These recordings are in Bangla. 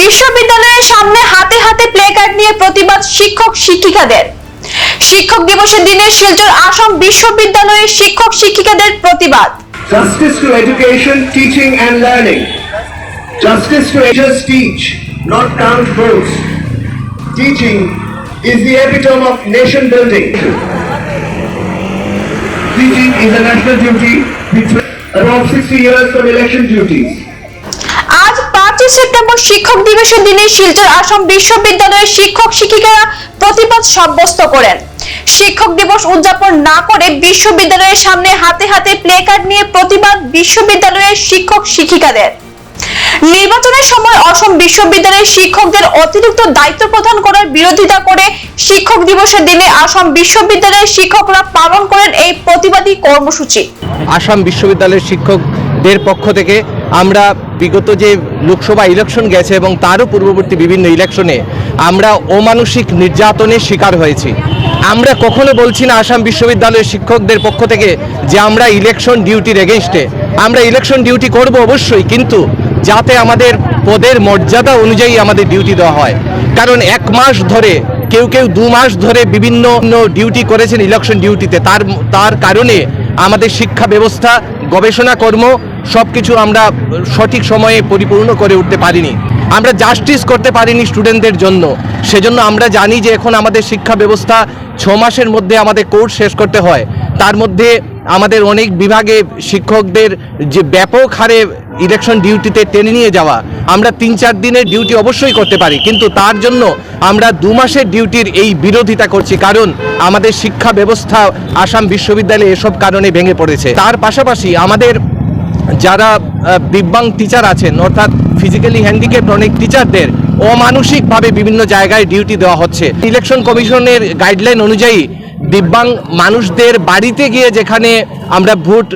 বিশ্ববিদ্যালয়ের সামনে হাতে হাতে প্লে নিয়ে প্রতিবাদ শিক্ষক শিক্ষিকাদের শিক্ষক দিবসের দিনে শিলচর আসাম বিশ্ববিদ্যালয়ের শিক্ষক শিক্ষিকাদের প্রতিবাদ Justice to education, teaching and learning. Justice to just teach, not count votes. Teaching is the epitome of nation building. Teaching is a national duty between around 60 years from election duties. September শিক্ষক দিবসের দিনে শিলচর আসাম বিশ্ববিদ্যালয়ের শিক্ষক শিক্ষিকারা প্রতিবাদ সাব্যস্ত করেন। শিক্ষক দিবস উদযাপন না করে বিশ্ববিদ্যালয়ের সামনে হাতে হাতে প্লে কার্ড নিয়ে প্রতিবাদ বিশ্ববিদ্যালয়ের শিক্ষক শিক্ষিকাদের। নির্বাচনের সময় অসম বিশ্ববিদ্যালয়ের শিক্ষকদের অতিরিক্ত দায়িত্ব প্রদান করার বিরোধিতা করে শিক্ষক দিবসের দিনে আসাম বিশ্ববিদ্যালয়ের শিক্ষকরা পালন করেন এই প্রতিবাদী কর্মসূচি। আসাম বিশ্ববিদ্যালয়ের শিক্ষকদের পক্ষ থেকে আমরা বিগত যে লোকসভা ইলেকশন গেছে এবং তারও পূর্ববর্তী বিভিন্ন ইলেকশনে আমরা অমানসিক নির্যাতনের শিকার হয়েছি। আমরা কখনো বলছি না আসাম বিশ্ববিদ্যালয়ের শিক্ষকদের পক্ষ থেকে যে আমরা ইলেকশন ডিউটির এগেনস্টে আমরা ইলেকশন ডিউটি করব অবশ্যই, কিন্তু যাতে আমাদের পদের মর্যাদা অনুযায়ী আমাদের ডিউটি দেওয়া হয়। কারণ এক মাস ধরে, কেউ কেউ দু মাস ধরে বিভিন্ন ডিউটি করেছেন ইলেকশন ডিউটিতে তার তার কারণে আমাদের শিক্ষা ব্যবস্থা, গবেষণা কর্ম সব কিছু আমরা সঠিক সময়ে পরিপূর্ণ করে উঠতে পারিনি। আমরা জাস্টিস করতে পারিনি স্টুডেন্টদের জন্য। সেজন্য আমরা জানি যে এখন আমাদের শিক্ষা ব্যবস্থা ছ মাসের মধ্যে আমাদের কোর্স শেষ করতে হয়। তার মধ্যে আমাদের অনেক বিভাগে শিক্ষকদের যে ব্যাপক হারে ইলেকশন ডিউটিতে টেনে নিয়ে যাওয়া, আমরা তিন চার দিনের ডিউটি অবশ্যই করতে পারি। কিন্তু তার জন্য আমরা দু মাসের ডিউটির এই বিরোধিতা করছি। কারণ আমাদের শিক্ষা ব্যবস্থা আসাম বিশ্ববিদ্যালয়ে এসব কারণে ভেঙে পড়েছে। তার পাশাপাশি আমাদের যারা দিব্যাং টিচার আছেন, অর্থাৎ ফিজিক্যালি হ্যান্ডিক্যাপ অনেক টিচারদের অমানসিকভাবে বিভিন্ন জায়গায় ডিউটি দেওয়া হচ্ছে। ইলেকশন কমিশনের গাইডলাইন অনুযায়ী দিব্যাং মানুষদের বাড়িতে গিয়ে যেখানে আমরা ভোট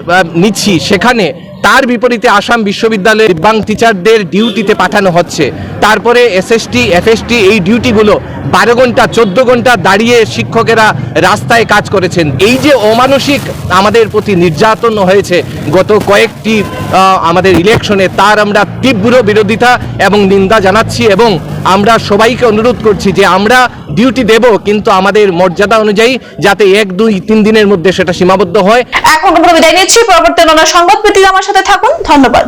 নিচ্ছি, সেখানে তার বিপরীতে আসাম বিশ্ববিদ্যালয়ের দিব্যাং টিচারদের ডিউটিতে পাঠানো হচ্ছে। তারপরে এসএসটি, এফএসটি এই ডিউটিগুলো বারো ঘণ্টা, চোদ্দ ঘণ্টা দাঁড়িয়ে শিক্ষকেরা রাস্তায় কাজ করেছেন। এই যে অমানসিক আমাদের প্রতি নির্যাতন হয়েছে, গত কয়েকটি আমাদের ইলেকশনে তার আমরা তীব্র বিরোধিতা এবং নিন্দা জানাচ্ছি এবং আমরা সবাইকে অনুরোধ করছি যে আমরা ডিউটি দেব, কিন্তু আমাদের মর্যাদা অনুযায়ী যাতে এক, দুই, তিন দিনের মধ্যে সেটা সীমাবদ্ধ হয়। এখন বিদায় নিচ্ছি। পরবর্তী সংবাদ পেতে আমার সাথে থাকুন। ধন্যবাদ।